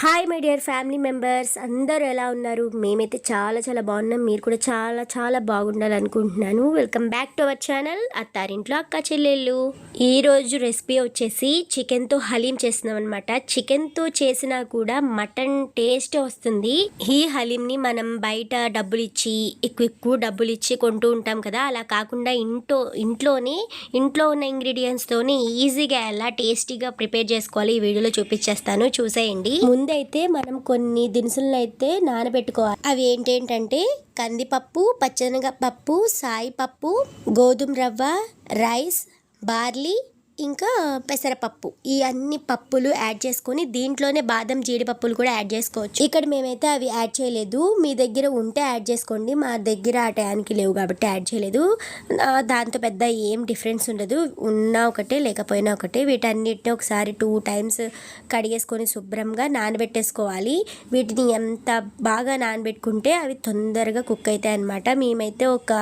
Hi my dear family members అందరూ ఎలా ఉన్నారు? మేమైతే చాలా చాలా బాగున్నాం. మీరు కూడా చాలా చాలా బాగుండాలనుకుంటున్నాను. Welcome back to our channel అత్తారింట్లో అక్క చెల్లెళ్ళు. ఈరోజు రెసిపీ వచ్చేసి చికెన్తో హలీం చేస్తున్నాం అనమాట చికెన్తో చేసినా కూడా మటన్ టేస్ట్ వస్తుంది. ఈ హలీంని మనం బయట డబ్బులు ఇచ్చి ఎక్కువ ఎక్కువ డబ్బులు ఇచ్చి కొంటూ ఉంటాం కదా. అలా కాకుండా ఇంట్లో ఇంట్లోనే ఇంట్లో ఉన్న ఇంగ్రీడియంట్స్తోనే ఈజీగా ఎలా టేస్టీగా ప్రిపేర్ చేసుకోవాలి ఈ వీడియోలో చూపించేస్తాను. చూసేయండి. ముందు ముందైతే మనం కొన్ని దినుసులను అయితే నానబెట్టుకోవాలి. అవి ఏంటంటే కందిపప్పు పచ్చనగపప్పు సాయిపప్పు గోధుమ రవ్వ రైస్ బార్లీ ఇంకా పెసరపప్పు. ఈ అన్ని పప్పులు యాడ్ చేసుకొని దీంట్లోనే బాదం జీడిపప్పులు కూడా యాడ్ చేసుకోవచ్చు. ఇక్కడ మేమైతే అవి యాడ్ చేయలేదు. మీ దగ్గర ఉంటే యాడ్ చేసుకోండి. మా దగ్గర ఆ టయానికి లేవు కాబట్టి యాడ్ చేయలేదు. దాంతో పెద్ద ఏం డిఫరెన్స్ ఉండదు. ఉన్నా ఒకటే లేకపోయినా ఒకటే. వీటన్నిటిని ఒకసారి టూ టైమ్స్ కడిగేసుకొని శుభ్రంగా నానబెట్టేసుకోవాలి. వీటిని ఎంత బాగా నానబెట్టుకుంటే అవి తొందరగా కుక్ అవుతాయి అనమాట మేమైతే ఒక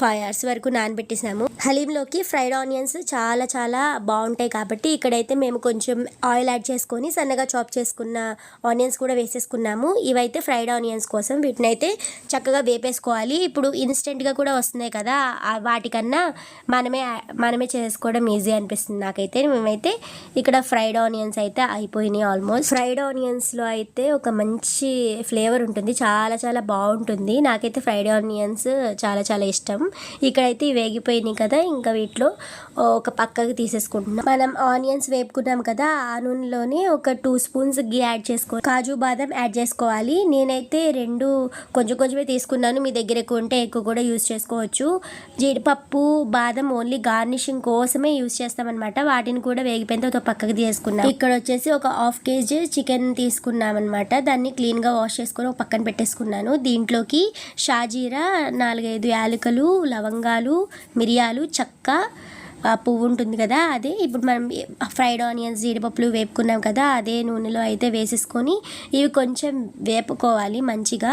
ఫైవ్ అవర్స్ వరకు నానబెట్టేసాము. హలీంలోకి ఫ్రైడ్ ఆనియన్స్ చాలా చాలా బాగుంటాయి కాబట్టి ఇక్కడైతే మేము కొంచెం ఆయిల్ యాడ్ చేసుకొని సన్నగా చాప్ చేసుకున్న ఆనియన్స్ కూడా వేసేసుకున్నాము. ఇవైతే ఫ్రైడ్ ఆనియన్స్ కోసం వీటిని అయితే చక్కగా వేపేసుకోవాలి. ఇప్పుడు ఇన్స్టెంట్గా కూడా వస్తున్నాయి కదా వాటికన్నా మనమే మనమే చేసుకోవడం ఈజీ అనిపిస్తుంది నాకైతే. మేమైతే ఇక్కడ ఫ్రైడ్ ఆనియన్స్ అయితే అయిపోయినాయి ఆల్మోస్ట్. ఫ్రైడ్ ఆనియన్స్లో అయితే ఒక మంచి ఫ్లేవర్ ఉంటుంది. చాలా చాలా బాగుంటుంది. నాకైతే ఫ్రైడ్ ఆనియన్స్ చాలా చాలా ఇష్టం. ఇక్కడైతే ఇవి వేగిపోయినాయి కదా ఇంకా వీటిలో ఒక పక్కకి తీసేసుకుంటున్నాం మనం ఆనియన్స్ వేపుకున్నాం కదా ఆ నూనెలోనే ఒక టూ స్పూన్స్ గీ యాడ్ చేసుకో కాజు బాదం యాడ్ చేసుకోవాలి. నేనైతే రెండు కొంచెం కొంచెమే తీసుకున్నాను. మీ దగ్గర ఎక్కువ ఉంటే ఎక్కువ కూడా యూస్ చేసుకోవచ్చు. జీడిపప్పు బాదం ఓన్లీ గార్నిషింగ్ కోసమే యూస్ చేస్తామన్నమాట. వాటిని కూడా వేగిపోయిన తర్వాత ఒక పక్కకి తీసుకున్నాం. ఇక్కడ వచ్చేసి ఒక హాఫ్ కేజీ చికెన్ తీసుకున్నాం అనమాట దాన్ని క్లీన్గా వాష్ చేసుకొని ఒక పక్కన పెట్టేసుకున్నాను. దీంట్లోకి షాజీరా నాలుగైదు యాలకులు లవంగాలు మిరియాలు చెక్క పువ్వు ఉంటుంది కదా అదే ఇప్పుడు మనం ఫ్రైడ్ ఆనియన్స్ జీడిపప్పులు వేపుకున్నాం కదా అదే నూనెలో అయితే వేసేసుకొని ఇవి కొంచెం వేపుకోవాలి మంచిగా.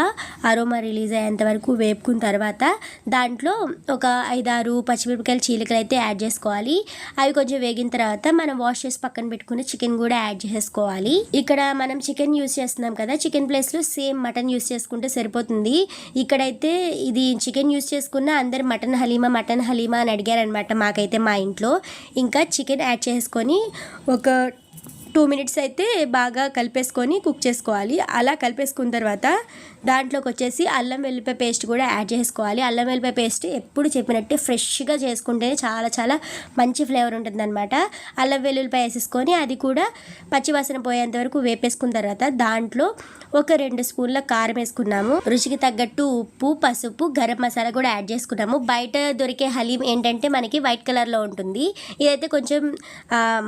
అరోమా రిలీజ్ అయ్యేంత వరకు వేపుకున్న తర్వాత దాంట్లో ఒక ఐదారు పచ్చిమిరపకాయలు చీలికలు అయితే యాడ్ చేసుకోవాలి. అవి కొంచెం వేగిన తర్వాత మనం వాష్ చేసి పక్కన పెట్టుకుని చికెన్ కూడా యాడ్ చేసుకోవాలి ఇక్కడ మనం చికెన్ యూస్ చేస్తున్నాం కదా చికెన్ ప్లేస్లో సేమ్ మటన్ యూస్ చేసుకుంటే సరిపోతుంది. ఇక్కడైతే ఇది చికెన్ యూస్ చేసుకున్న అందరు మటన్ హలీమా మటన్ హలీమా అని అడిగారనమాట మాకైతే మా ఇంట్లో. ఇంకా చికెన్ యాడ్ చేసుకొని ఒక టూ మినిట్స్ అయితే బాగా కలిపేసుకొని కుక్ చేసుకోవాలి. అలా కలిపేసుకున్న తర్వాత దాంట్లోకి వచ్చేసి అల్లం వెల్లిపాయ పేస్ట్ కూడా యాడ్ చేసుకోవాలి. అల్లం వెల్లిపాయ పేస్ట్ ఎప్పుడు చెప్పినట్టే ఫ్రెష్గా చేసుకుంటేనే చాలా చాలా మంచి ఫ్లేవర్ ఉంటుందన్నమాట. అల్లం వెల్లుల్లిపాయ వేసేసుకొని అది కూడా పచ్చివాసన పోయేంత వరకు వేపేసుకున్న తర్వాత దాంట్లో ఒక రెండు స్పూన్ల కారం వేసుకున్నాము. రుచికి తగ్గట్టు ఉప్పు పసుపు గరం మసాలా కూడా యాడ్ చేసుకున్నాము. బయట దొరికే హలీం ఏంటంటే మనకి వైట్ కలర్లో ఉంటుంది. ఇదైతే కొంచెం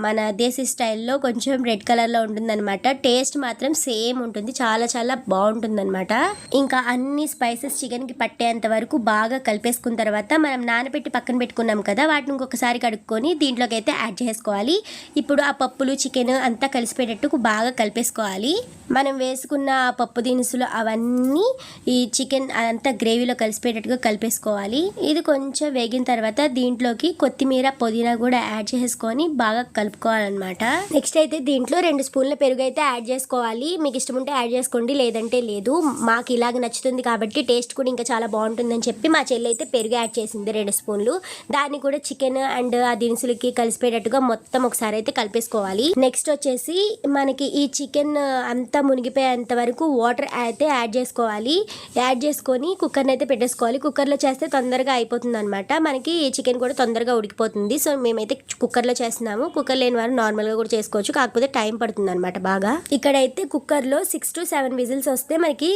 మన దేశీ స్టైల్లో కొంచెం రెడ్ కలర్లో ఉంటుందన్నమాట. టేస్ట్ మాత్రం సేమ్ ఉంటుంది. చాలా చాలా బాగుంటుందన్నమాట. ఇంకా అన్ని స్పైసెస్ చికెన్కి పట్టేంత వరకు బాగా కలిపేసుకున్న తర్వాత మనం నానబెట్టి పక్కన పెట్టుకున్నాం కదా వాటిని ఇంకొకసారి కడుక్కొని దీంట్లోకి అయితే యాడ్ చేసుకోవాలి. ఇప్పుడు ఆ పప్పులు చికెన్ అంతా కలిసిపోయేటట్టు బాగా కలిపేసుకోవాలి. మనం వేసుకున్న పప్పు దినుసులు అవన్నీ ఈ చికెన్ అంతా గ్రేవీలో కలిసిపోయేటట్టుగా కలిపేసుకోవాలి. ఇది కొంచెం వేగిన తర్వాత దీంట్లోకి కొత్తిమీర పుదీనా కూడా యాడ్ చేసుకొని బాగా కలుపుకోవాలన్నమాట. నెక్స్ట్ అయితే దీంట్లో రెండు స్పూన్ల పెరుగు అయితే యాడ్ చేసుకోవాలి. మీకు ఇష్టం ఉంటే యాడ్ చేసుకోండి లేదంటే లేదు. మాకు ఇలాగ నచ్చుతుంది కాబట్టి టేస్ట్ కూడా ఇంకా చాలా బాగుంటుందని చెప్పి మా చెల్లి అయితే పెరుగు యాడ్ చేసింది రెండు స్పూన్లు. దాన్ని కూడా చికెన్ అండ్ ఆ దినుసులకి కలిసిపోయేటట్టుగా మొత్తం ఒకసారి అయితే కలిపేసుకోవాలి. నెక్స్ట్ వచ్చేసి మనకి ఈ చికెన్ అంతా మునిగిపోయేంత వరకు వాటర్ అయితే యాడ్ చేసుకోవాలి. యాడ్ చేసుకొని కుక్కర్ని అయితే పెట్టేసుకోవాలి. కుక్కర్లో చేస్తే తొందరగా అయిపోతుంది అనమాట మనకి చికెన్ కూడా తొందరగా ఉడికిపోతుంది. సో మేమైతే కుక్కర్లో చేస్తున్నాము. కుక్కర్ లేని వారు నార్మల్గా కూడా చేసుకోవచ్చు. కాకపోతే టైం పడుతుంది అనమాట బాగా. ఇక్కడైతే కుక్కర్లో సిక్స్ టు సెవెన్ విజిల్స్ వస్తే మనకి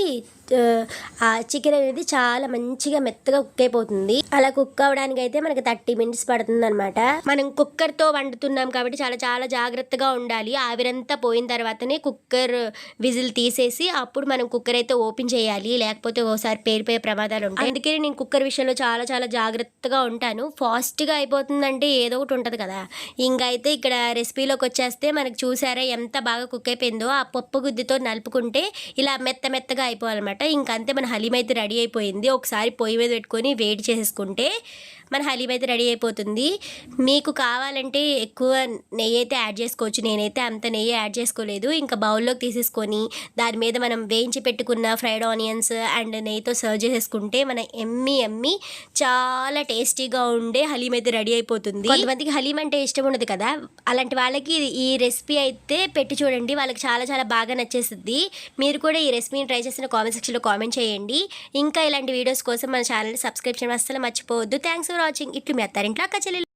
ఆ, చికెన్ అనేది చాలా మంచిగా మెత్తగా కుక్ అయిపోతుంది. అలా కుక్ అవడానికి అయితే మనకి థర్టీ మినిట్స్ పడుతుంది అనమాట మనం కుక్కర్తో వండుతున్నాం కాబట్టి చాలా చాలా జాగ్రత్తగా ఉండాలి. ఆవిరంతా పోయిన తర్వాతనే కుక్కర్ విజిల్ తీసేసి అప్పుడు మనం కుక్కర్ అయితే ఓపెన్ చేయాలి. లేకపోతే ఒకసారి పేరిపోయే ప్రమాదాలు ఉంటాయి. అందుకే నేను కుక్కర్ విషయంలో చాలా చాలా జాగ్రత్తగా ఉంటాను. ఫాస్ట్గా అయిపోతుందంటే ఏదో ఒకటి ఉంటుంది కదా. ఇంకా అయితే ఇక్కడ రెసిపీలోకి వచ్చేస్తే మనకి చూసారా? ఎంత బాగా కుక్ అయిపోయిందో? ఆ పప్పు గుద్దితో నలుపుకుంటే ఇలా మెత్త మెత్తగా అయిపోవాలన్నమాట. ఇంకంతే అంతే మన హలీం అయితే రెడీ అయిపోయింది. ఒకసారి పొయ్యి మీద పెట్టుకొని వేడి చేసేసుకుంటే మన హలీమ్ అయితే రెడీ అయిపోతుంది. మీకు కావాలంటే ఎక్కువ నెయ్యి అయితే యాడ్ చేసుకోవచ్చు. నేనైతే అంత నెయ్యి యాడ్ చేసుకోలేదు. ఇంకా బౌల్లోకి తీసేసుకొని దాని మీద మనం వేయించి పెట్టుకున్న ఫ్రైడ్ ఆనియన్స్ అండ్ నెయ్యితో సర్వ్ చేసేసుకుంటే మన ఎమ్మి ఎమ్మి చాలా టేస్టీగా ఉండే హలీమ్ అయితే రెడీ అయిపోతుంది. కొంతమందికి హలీమ్ అంటే ఇష్టం ఉండదు కదా. అలాంటి వాళ్ళకి ఈ రెసిపీ అయితే పెట్టి చూడండి. వాళ్ళకి చాలా చాలా బాగా నచ్చేస్తుంది. మీరు కూడా ఈ రెసిపీని ట్రై చేసిన కామెంట్ సెక్షన్లో కామెంట్ చేయండి. ఇంకా ఇలాంటి వీడియోస్ కోసం మన ఛానల్ సబ్స్క్రైబ్ చేయడం అస్సలు మర్చిపోవద్దు. థ్యాంక్స్ ఫర్ వాచింగ్ ఇట్లు మీ అత్తారింట్లో అక్క చెల్లెలు